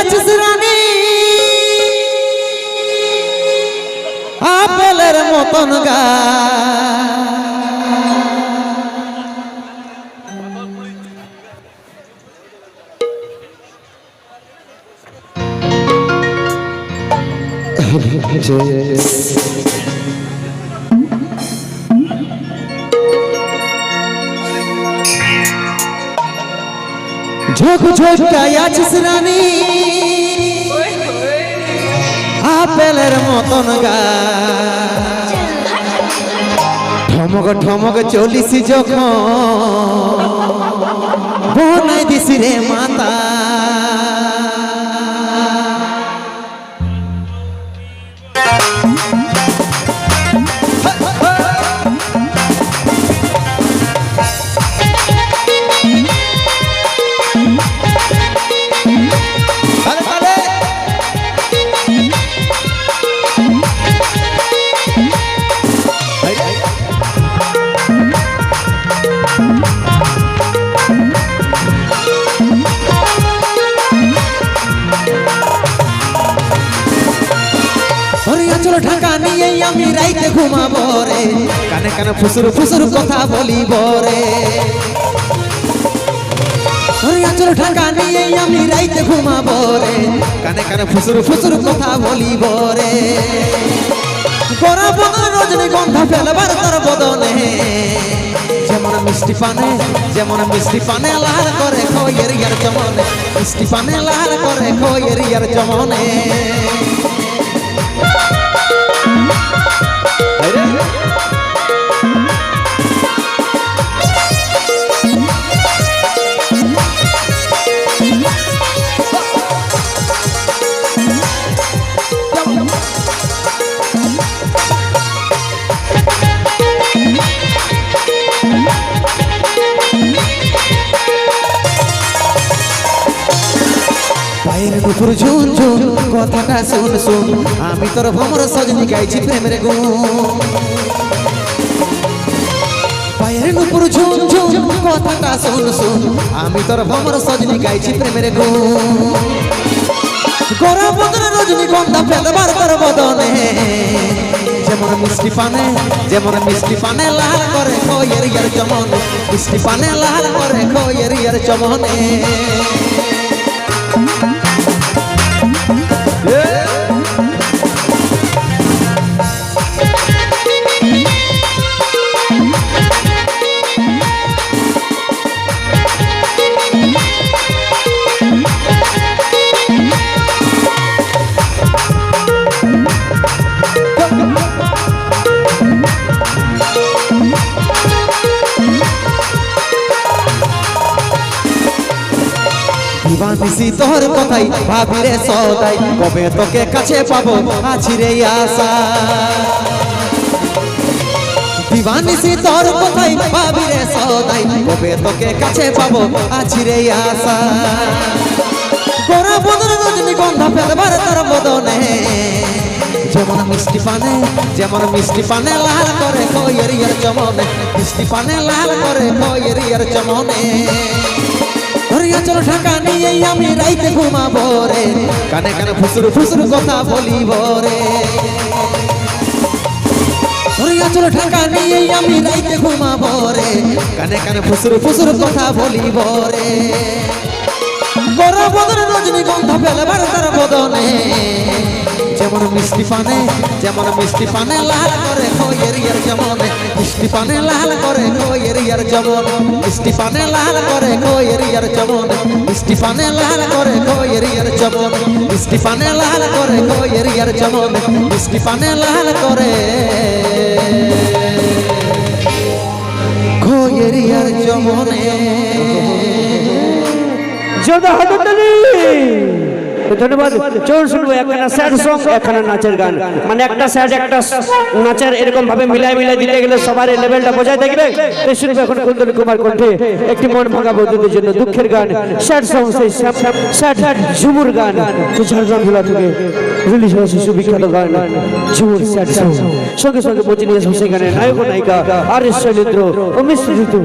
আছিস রানী। আপেলের মতন গা। ঝোঁক ঝোঁকাই আছিস রানী আপেলের মতন গা ঠমক ঠমক চলিস যখন বনাই দিস রে মাতা ঢাকা নিয়ে আমি রাইতে ঘুমাবো রে। কানে কানে ফুসুর ফুসুর কথা বলিব রে। রাইতে রে। কানে কানে কথা বলিব রে। যেমন মিষ্টি পানে, যেমন মিষ্টি পানে করে খয়ের ইয়ার চমনে মিষ্টি পানে লাল করে খয়ের ইয়ার চমনে পায়ের নুপুর ঝুন ঝুন কথাটা শুন শুন, আমি তোর ভ্রমর সজনি গাইছি প্রেমের গুণ। পায়ের নুপুর ঝুন ঝুন কথাটা শুন শুন, আমি তোর ভ্রমর সজনি গাইছি প্রেমের গুণ। গরা বদনে রজনী গন্ধা ফেলবার তোর বদনে। যেমন মিষ্টি পানে, যেমন মিষ্টি পানে লাল করে খয়ের ইয়ার চমনে। মিষ্টি পানে লাল করে খয়ের ইয়ার চমনে। দিবানিসি তোর কথাই ভাবি রে সদাই, কবে তোকে কাছে পাবো আছি রে আশা। দিবানিসি তোর কথাই ভাবি রে সদাই, কবে তোকে কাছে পাবো আছি রে আশা। গোরা বদন ফেলবার বদনে। যেমন মিষ্টি পানে, যেমন মিষ্টি পানে লাল করে খয়ের ইয়ার চমনে মিষ্টি পানে লাল করে খয়ের ইয়ার চমনে হরিয়া চলো ঢাকা নিয়ে আমি রাইতে ঘুমাবো রে। কানে কানে ফুসুর ফুসুর কথা বলিব রে। হরিয়া চলো ঢাকা নিয়ে আমি রাইতে ঘুমাবো রে। কানে কানে ফুসুর ফুসুর কথা বলিব রে। গরম বদনে রজনী গন্ধ ফেলবার তার বদনে। যেমন মিষ্টি পানে, যেমন মিষ্টি পানে লাল করে খয়ের ইয়ার যেমন। মিষ্টি পানে লাল করে খয়ের ইয়ার যেমন। মিষ্টি পানে লাল করে খয়ের ইয়ার যেমন। মিষ্টি পানে লাল করে খয়ের ইয়ার যেমন। মিষ্টি পানে লাল করে খয়ের ইয়ার যেমন। মিষ্টি পানে লাল করে খয়ের ইয়ার যেমনে। যোদ্ধা হাততালি ধন্যবাদ। চলুন শুনব, একখানা স্যাড সং একখানা নাচের গান। মানে একটা স্যাড, একটা নাচের এরকম ভাবে মিলাই মিলাই দিতে গেলে সবার লেভেলটা বোঝাই থাকবে তো শুনব এখন কুন্দন কুমার কণ্ঠে একটি মন ভাঙা বন্ধুদের জন্য দুঃখের গান, স্যাড সং সেই স্যাড ঝুমুর গান। ঝাড়গ্রাম জেলা থেকে রিলিজ হয়েছে সুবিখ্যাত গান, ঝুমুর স্যাড সং সঙ্গে সঙ্গে পৌঁছে নিয়ে এসেছে সেখানে নায়ক নায়িকা আর এস শৈলেন্দ্র ও মিশ্র ঋতু।